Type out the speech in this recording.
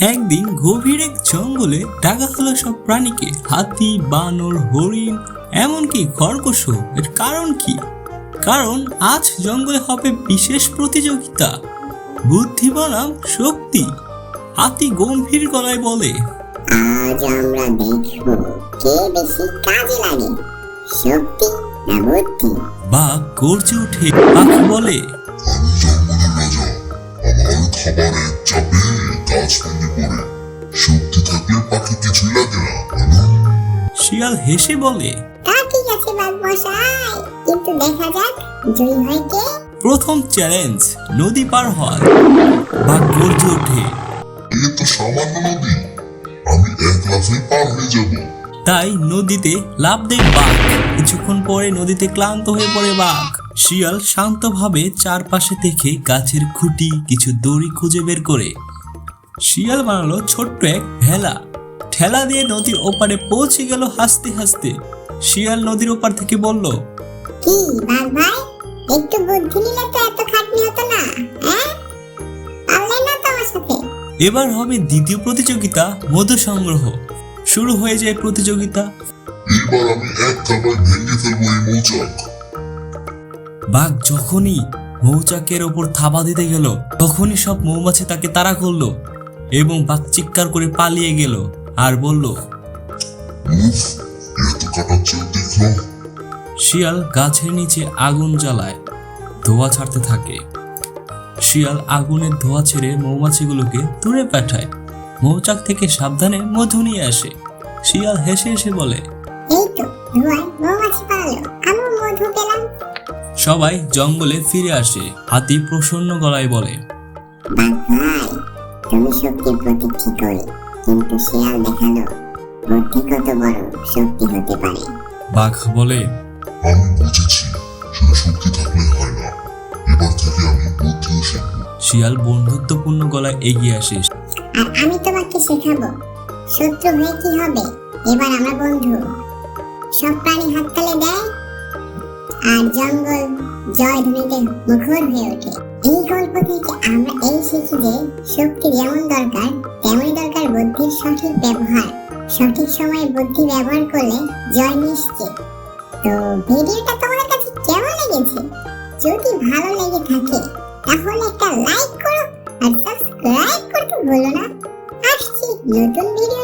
একদিন গভীর এক জঙ্গলে ডাকা হলো সব প্রাণীকে। হাতি বানর হরিণ এমনকি খরগোশও। এর কারণ কি? কারণ আজ জঙ্গলে হবে বিশেষ প্রতিযোগিতা। বুদ্ধি বনাম শক্তি। হাতি গম্ভীর গলায় বলে আজ আমরা দেখব কে বেশি কাজে লাগে শক্তি না বুদ্ধি? বাঘ গর্জে উঠে পাখি বলে আমি জঙ্গলের রাজা আমার খাবারের চাপে ভেঙে পড়ে। শক্তি থাকলে পাখি কিছুই লাগে না শিয়াল হেসে বলে তা ঠিক আছে বাঘ মশাই কিন্তু দেখা যাক জয়ী হয় কে। প্রথম চ্যালেঞ্জ নদী পার হয়। বাঘ গর্জে ওঠে। এ তো সামান্য নদী আমি এক লাফেই পার হয়ে যাব। তাই নদীতে লাভ দেয় বাঘ। কিছুক্ষণ পরে নদীতে ক্লান্ত হয়ে পড়ে বাঘ। শিয়াল শান্তভাবে চারপাশে দেখে গাছের খুঁটি কিছু দড়ি খুঁজে বের করে। শিয়াল বানালো ছোট্ট এক ভেলা ঠেলা দিয়ে নদীর ওপারে পৌঁছে গেল হাসতে হাসতে। শিয়াল নদীর ওপার থেকে বলল কি বাঘ ভাই একটু বুদ্ধি নিলে তো এত খাটনি হতো না হ্যাঁ? পারলে না তো আমার সাথে। এবার হবে দ্বিতীয় প্রতিযোগিতা মধু সংগ্রহ শুরু হয়ে যায় প্রতিযোগিতা। এইবার আমি এক থাবায় ভেঙে ফেলব এই মৌচাক। বাঘ যখনই মৌচাকের ওপর থাবা দিতে গেল তখনই সব মৌমাছি তাকে তাড়া করল। এবং বাঘ চিৎকার করে পালিয়ে গেল আর বলল শিয়াল গাছের নিচে আগুন জ্বালায় ধোঁয়া ছাড়তে থাকে। শিয়াল আগুনের ধোঁয়া ছেড়ে মৌমাছিগুলোকে দূরে পাঠায়। মৌচাক থেকে সাবধানে মধু নিয়ে আসে। শিয়াল হেসে হেসে বলে এই তো ধোঁয়ায় মৌমাছি পালালো আমিও মধু পেলাম। সবাই জঙ্গলে ফিরে আসে। হাতি প্রসন্ন গলায় বলে শক্তির প্রতীক ঠিকই কিন্তু শিয়াল দেখাল বুদ্ধি কত বড় শক্তি হতে পারে বাঘ বলে আমি বুঝেছি শুধু শক্তি থাকলে হয় না। এবার থেকে আমি বুদ্ধিও শিখব। শিয়াল বন্ধুত্বপূর্ণ গলায় এগিয়ে আসে। আর আমি তোমাকে শেখাবো শত্রু হয়ে কি হবে? এবার আমরা বন্ধু সব প্রাণী হাততালে দেয় আর জঙ্গল জয় ধ্বনিতে মুখর হয়ে ওঠে। থেকে আমরা এই শিখি যে শক্তি যেমন দরকার, তেমনই দরকার বুদ্ধির সঠিক ব্যবহার। সঠিক সময়ে বুদ্ধি ব্যবহার করলে জয় নিশ্চিত। তো ভিডিওটা তোমাদের কাছে কেমন লেগেছে? যদি ভালো লেগে থাকে, তাহলে একটা লাইক করো আর সাবস্ক্রাইব করতে ভুলো না। আসছি নতুন ভিডিও